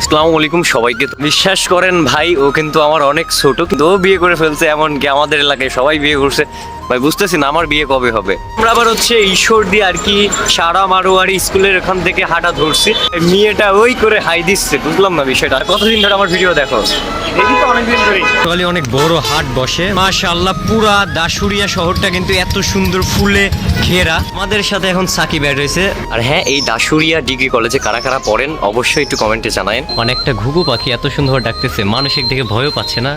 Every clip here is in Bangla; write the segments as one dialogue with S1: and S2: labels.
S1: আসসালামু আলাইকুম সবাইকে। তো বিশ্বাস করেন ভাই ও কিন্তু আমার অনেক ছোট কিন্তু ও বিয়ে করে ফেলছে এমনকি আমাদের এলাকায় সবাই বিয়ে করছে। ভাই বুঝতেছি না আমার বিয়ে কবে হবে। আমরা আবার হচ্ছে ঈশ্বর দিয়ে আর কি সারা মারোয়ারি স্কুলের ওখান থেকে হাঁটা ধরছি। মেয়েটা ওই করে হাই দিচ্ছে বুঝলাম না বিষয়টা। কতদিন ধরে আমার ভিডিও দেখো? অনেক বড় হাট বসে। মাশাআল্লাহ পুরা দাসুরিয়া শহরটা কিন্তু এত সুন্দর ফুলে ঘেরা। আমাদের সাথে এখন সাকিব অ্যাড হয়েছে। আর হ্যাঁ এই দাসুরিয়া ডিগ্রি কলেজে কারা কারা পড়েন অবশ্যই একটু কমেন্টে জানায়েন। অনেকটা ঘুঘু পাখি এত সুন্দর ডাকতেছে মানুষ একদিকে ভয়ও পাচ্ছে না।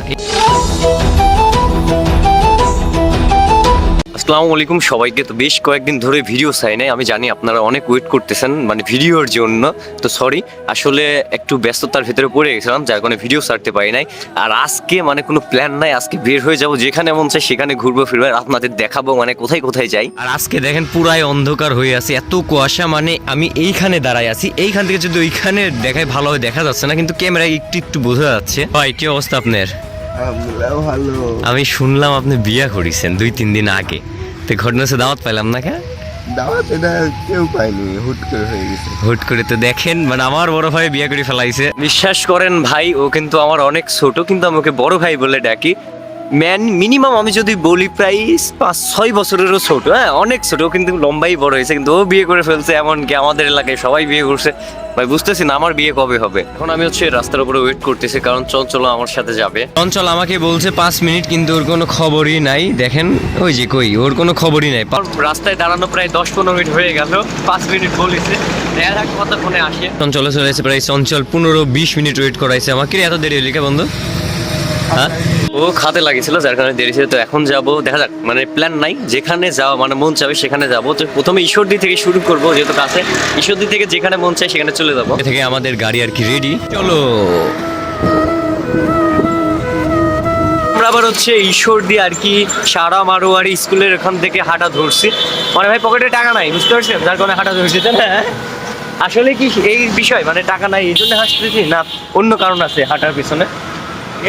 S1: আসসালামু আলাইকুম। সবাইকে তো বেশ কয়েকদিন ধরে ভিডিও চাই নাই। আমি জানি আপনারা অনেক ওয়েট করতেছেন মানে ভিডিওর জন্য। তো সরি আসলে একটু ব্যস্ততার ভিতরে পড়ে গেছিলাম যার কারণে ভিডিও ছাড়তে পারি নাই। আর আজকে মানে কোনো প্ল্যান নাই আজকে বের হয়ে যাব যেখানে মন চাই সেখানে ঘুরবো ফিরবো আর আপনাদের দেখাবো মানে কোথায় কোথায় যাই। আর আজকে দেখেন পুরাই অন্ধকার হয়ে আছে এত কুয়াশা মানে আমি এইখানে দাঁড়ায় আছি। এইখান থেকে যদি ওইখানে দেখায় ভালোভাবে দেখা যাচ্ছে না কিন্তু ক্যামেরায় একটু একটু বোঝা যাচ্ছে। ভাই কি অবস্থা আপনার?
S2: ভালো।
S1: আমি শুনলাম আপনি বিয়া করেছেন দুই তিন দিন আগে। তো ঘটনা সে দাওয়াত পাইলাম না কে?
S2: দাওয়াত এটা কেউ পাইনি হুট করে হয়ে গেছে।
S1: হুট করে তো দেখেন মানে আমার বড় ভাই বিয়ে করে ফেলাইছে। বিশ্বাস করেন ভাই ও কিন্তু আমার অনেক ছোট কিন্তু আমাকে বড় ভাই বলে ডাকি। ম্যান মিনিমাম আমি যদি বলি প্রায় পাঁচ, ছয় বছরেরও ছোট হ্যাঁ অনেক ছোট কিন্তু লম্বাই বড় হয়েছে, কিন্তু ও বিয়ে করে ফেলছে এমনকি আমাদের এলাকায় সবাই বিয়ে করছে। ভাই বুঝতেছি না, আমার বিয়ে কবে হবে? এখন আমি হচ্ছে রাস্তার উপরে ওয়েট করতেছি, কারণ চঞ্চল আমার সাথে যাবে। চঞ্চল আমাকে বলছে পাঁচ মিনিট, কিন্তু ওর কোনো খবরই নাই। দেখেন, ওই যে কই, ওর কোনো খবরই নাই। রাস্তায় দাঁড়ানো প্রায় দশ পনেরো মিনিট হয়ে গেল, পাঁচ মিনিট বলেছে। দেখা আসে? চঞ্চলে চলে এসে প্রায় চঞ্চল পনেরো বিশ মিনিট ওয়েট করাইছে আমাকে। এত দেরি হলি কে বন্ধু? হ্যাঁ? ও খাতে লাগিয়েছিল যার কারণে দেরি ছিল। তো এখন যাব দেখা যাক মানে প্ল্যান নাই। যেখানে যাওয়া মানে মন চাবে সেখানে যাব। তো প্রথমে ঈশ্বরদী থেকে শুরু করব যেহেতু কাছে। ঈশ্বরদী থেকে যেখানে মন চায় সেখানে চলে যাব। থেকে আমাদের গাড়ি আর কি রেডি চলো। আবার হচ্ছে ঈশ্বর দিয়ে আর কি সারা মারোয়ারি স্কুলের ওখান থেকে হাঁটা ধরছি। মানে ভাই পকেটে টাকা নাই বুঝতে পারছেন? যার কারণে হাঁটা ধরছি তাই না? আসলে কি এই বিষয় মানে টাকা নাই এই জন্য হাসতেছি না অন্য কারণ আছে হাঁটার পিছনে।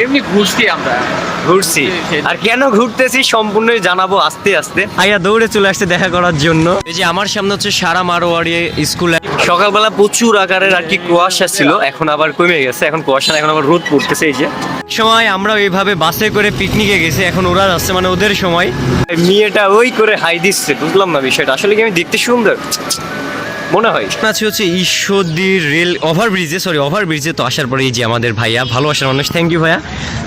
S3: এমনি ঘুরছি আমরা।
S1: ঘুরছি। আর কেন ঘুরতেছি সম্পূর্ণ জানাব আস্তে আস্তে। আইয়া দৌড়ে চলে আসছে দেখা করার জন্য। এই যে আমার সামনে হচ্ছে সারা মারোয়ারি স্কুল। সকালবেলা প্রচুর আকারের আর কি কুয়াশা ছিল এখন আবার কমে গেছে। এখন কুয়াশা এখন আবার রোদ পড়তেছে এই যে। সময় আমরা এইভাবে বাসে করে পিকনিকে গেছি এখন ওরা যাচ্ছে মানে ওদের সময়। মেয়েটা ওই করে হাই দিচ্ছে বুঝলাম না বিষয়টা। আসলে কি আমি দেখতে সুন্দর? মনে হয়। আছে হচ্ছে ঈশ্বরদীর রেল ওভারব্রিজে সরি ওভারব্রিজে তো আসার পরে এই যে আমাদের ভাইয়া ভালোবাসার মানুষ থ্যাংক ইউ ভাইয়া।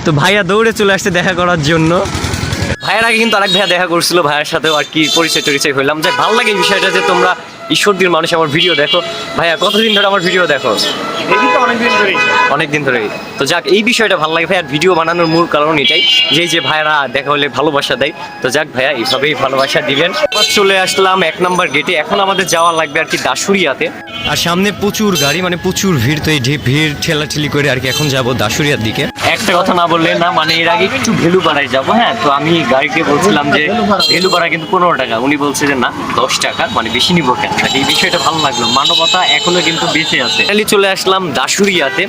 S1: তো ভাইয়া দৌড়ে চলে আসছে দেখা করার জন্য। ভাইয়ের আগে কিন্তু আরেক ভাইয়া দেখা করছিল ভাইয়ের সাথেও আর কি পরিচয় টরিচয় হইলাম। যে ভালো লাগে এই বিষয়টা যে তোমরা ঈশ্বরদীর মানুষ আমার ভিডিও দেখো। ভাইয়া কতদিন ধরে আমার ভিডিও দেখো?
S3: অনেকদিন ধরেই।
S1: ধরে তো যাক এই বিষয়টা ভালো লাগে ভাই আর ভিডিও বানানোর মূল কারণ এটাই যে যে ভাইয়ারা দেখা হলে ভালোবাসা দেয়। তো যাক ভাইয়া এইভাবেই ভালোবাসা দিবেন চলে আসলাম এক নাম্বার গেটে এখন আমাদের যাওয়া লাগবে আর কি দাসুরিয়াতে আর সামনে প্রচুর গাড়ি মানে প্রচুর ভিড় তো এই ঢে- ভিড় ঠেলাঠেলি করে আর কি এখন যাব দাসুরিয়ার দিকে। একটা কথা না বললে না মানে এর আগে একটু ভেলু পাড়ায় যাব হ্যাঁ? তো আমি গাড়িকে বলছিলাম যে ভেলু পাড়া কিন্তু পনেরো টাকা। উনি বলছে যে না দশ টাকা মানে বেশি নিবো কেন? এই বিষয়টা ভালো লাগল। মানবতা এখনও কিন্তু বেঁচে আছে। ফাইনালি চলে আসলাম দাসুরিয়াতে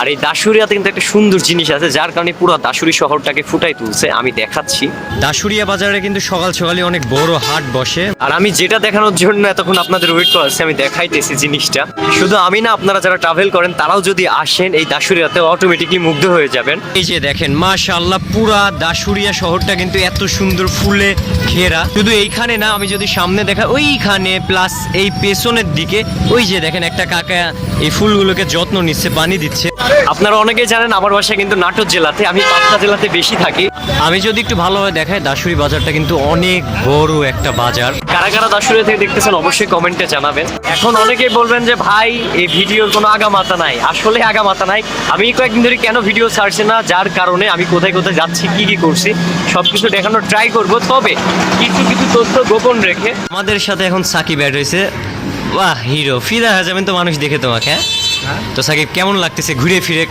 S1: আর এই দাসুরিয়াতে কিন্তু একটা সুন্দর জিনিস আছে যার কারণে পুরো দাসুরি শহরটাকে ফুটাই তুলছে। আমি দেখাচ্ছি। দাসুরিয়া বাজারে কিন্তু সকাল সকালে অনেক বড় হাট বসে। আর আমি যেটা দেখানোর জন্য এতক্ষণ আপনাদের ওয়েট করাচ্ছি আমি দেখাইতেছি জিনিসটা। শুধু আমি না আপনারা যারা ট্রাভেল করেন তারাও যদি আসেন এই দাসুরিয়াতে অটোমেটিকলি মুগ্ধ হয়ে যাবেন। এই যে দেখেন মাশাআল্লাহ পুরা দাসুরিয়া শহরটা কিন্তু এত সুন্দর ফুলে ঘেরা। শুধু এইখানে না আমি যদি সামনে দেখা ওইখানে প্লাস এই পেছনের দিকে ওই যে দেখেন একটা কাকা এই ফুলগুলোকে যত্ন নিচ্ছে পানি দিচ্ছে। আপনারা অনেকেই জানেন আমার বাসা কিন্তু নাটোর জেলাতে আমি পাঁচটা জেলাতে বেশি থাকি। আমি যদি একটু ভালোভাবে দেখাই দাসুরি বাজারটা কিন্তু অনেক বড় একটা বাজার। কারা কারা দাসুরি থেকে দেখতেছেন অবশ্যই কমেন্টে জানাবেন। এখন অনেকেই বলবেন যে ভাই এই ভিডিওর কোনো আগামাতা নাই। আসলে আগামাতা নাই। আমি কয়েকদিন ধরে কেন ভিডিও ছাড়ছি না? যার কারণে আমি কোথায় কোথায় যাচ্ছি কি কি করছি সবকিছু দেখানোর ট্রাই করব। তবে কিছু কিছু তথ্য গোপন রেখে আমাদের সাথে এখন সাকিব অ্যাড হয়েছে। বাহ হিরো। ফিদা হয়ে যাবেন তো মানুষ দেখে তোমাকে হ্যাঁ? তো সাকিব কেমন লাগতেছে ঘুরে ফিরে?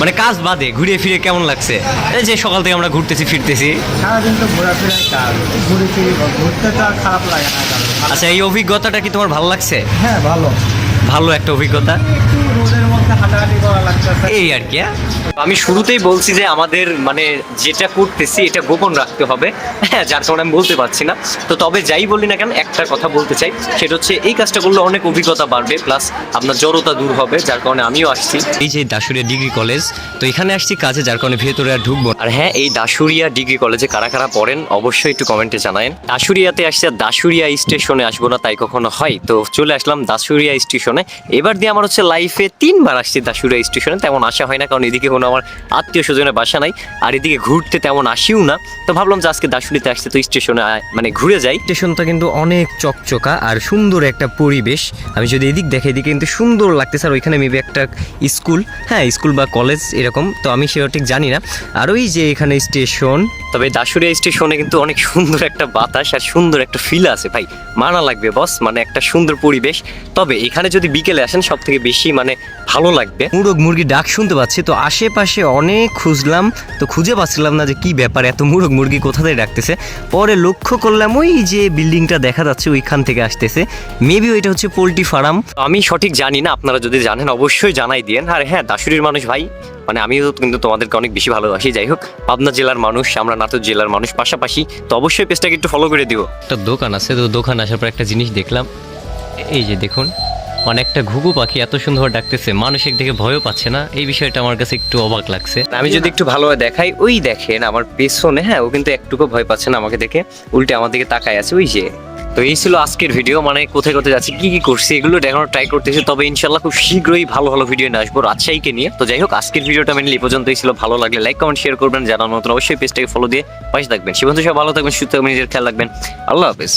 S1: মানে কাজ বাদে ঘুরে ফিরে কেমন লাগছে? এই যে সকাল থেকে আমরা ঘুরতেছি ফিরতেছি।
S3: সারাদিন তো ঘোরাফেরাই কাজ ঘুরে ফিরে ঘুরতে তো আর খারাপ লাগে না
S1: আচ্ছা এই অভিজ্ঞতাটা কি তোমার ভালো লাগছে?
S3: হ্যাঁ ভালো।
S1: ভালো একটা অভিজ্ঞতা। এই আর কি হ্যাঁ? আমি শুরুতেই বলছি যে আমাদের মানে যেটা করতেছি এটা গোপন রাখতে হবে। হ্যাঁ যার কারণে আমি বলতে পারছি না। তো তবে যাই বলি না কেন একটা কথা বলতে চাই। সেটা হচ্ছে এই কাজটা করলে অনেক অভিজ্ঞতা বাড়বে প্লাস আপনার জড়তা দূর হবে যার কারণে আমিও আসছি। এই যে দাসুরিয়া ডিগ্রি কলেজ তো এখানে আসছি কাজে যার কারণে ভেতরে আর ঢুকবো আর হ্যাঁ এই দাসুরিয়া ডিগ্রি কলেজে কারা কারা পড়েন অবশ্যই একটু কমেন্টে জানায়েন। দাসুরিয়াতে আসছি আর দাসুরিয়া স্টেশনে আসব না তাই কখনো হয়। তো চলে আসলাম দাসুরিয়া স্টেশনে। এবার দিয়ে আমার হচ্ছে লাইফে তিনবার আসছি দাসুরিয়া স্টেশনে তেমন আসা হয় না কারণ এদিকে কোনো আমার আত্মীয় স্বজনের বাসা নাই আর এদিকে ঘুরতে তেমন আসিও না। তো ভাবলাম যে আজকে দাসুরিতে আসছে তো স্টেশনে মানে ঘুরে যাই। স্টেশনটা কিন্তু অনেক চকচকা আর সুন্দর একটা পরিবেশ। আমি যদি এদিক দেখে এদিকে কিন্তু সুন্দর লাগতেছে আর ওইখানে মেবি একটা স্কুল হ্যাঁ স্কুল বা কলেজ এরকম তো আমি সেটা ঠিক জানি না। আর ওই যে এখানে স্টেশন। তবে দাসুরিয়া স্টেশনে কিন্তু অনেক সুন্দর একটা বাতাস আর সুন্দর একটা ফিল আছে ভাই। মানা লাগবে বস মানে একটা সুন্দর পরিবেশ। তবে এখানে যদি বিকেলে আসেন সব থেকে বেশি মানে ভালো লাগবে। মুরগ মুরগি ডাক শুনতে পাচ্ছি তো আশেপাশে অনেক খুঁজলাম তো খুঁজে পাচ্ছিলাম না যে কি ব্যাপার এত মুরগ মুরগি কোথা থেকে ডাকতেছে। পরে লক্ষ্য করলাম ওই যে বিল্ডিংটা দেখা যাচ্ছে ওইখান থেকে আসতেছে। মেবি ওইটা হচ্ছে পোলট্রি ফার্ম। আমি সঠিক জানি না আপনারা যদি জানেন অবশ্যই জানাই দিয়েন। আর হ্যাঁ দাসুরির মানুষ ভাই মানে আমিও কিন্তু তোমাদেরকে অনেক বেশি ভালোবাসি। যাই হোক পাবনা জেলার মানুষ আমরা নাটোর জেলার মানুষ পাশাপাশি তো অবশ্যই পেজটাকে একটু ফলো করে দিও। একটা দোকান আছে তো দোকান আসার পর একটা জিনিস দেখলাম। এই যে দেখুন অনেকটা ঘুঘু পাখি এত সুন্দর ডাকতেছে মানুষ দেখে ভয়ও পাচ্ছে না। এই বিষয়টা আমার কাছে একটু অবাক লাগছে। আমি যদি একটু ভালোভাবে দেখাই, ওই দেখেন আমার পেছনে হ্যাঁ ও কিন্তু একটুকু ভয় পাচ্ছে না আমাকে দেখে, উল্টে আমার দিকে তাকায় আছে, ওই যে। তো এই ছিল আজকের ভিডিও মানে কোথায় কোথায় যাচ্ছি, কি কি করছি, এগুলো দেখানোর ট্রাই করতেছি, তবে ইনশাল্লাহ খুব শীঘ্রই ভালো ভালো ভিডিও নিয়ে আসব রাজশাহীকে নিয়ে। তো যাই হোক, আজকের ভিডিওটা মেনলি এই পর্যন্তই ছিল। ভালো লাগলে লাইক কমেন্ট শেয়ার করবেন, জানার মতন অবশ্যই পেজটাকে ফলো দিয়ে পাশে থাকবেন। সে পর্যন্ত সব ভালো থাকবেন, সুস্থ থাকবেন, নিজের খেয়াল রাখবেন। আল্লাহ হাফেজ।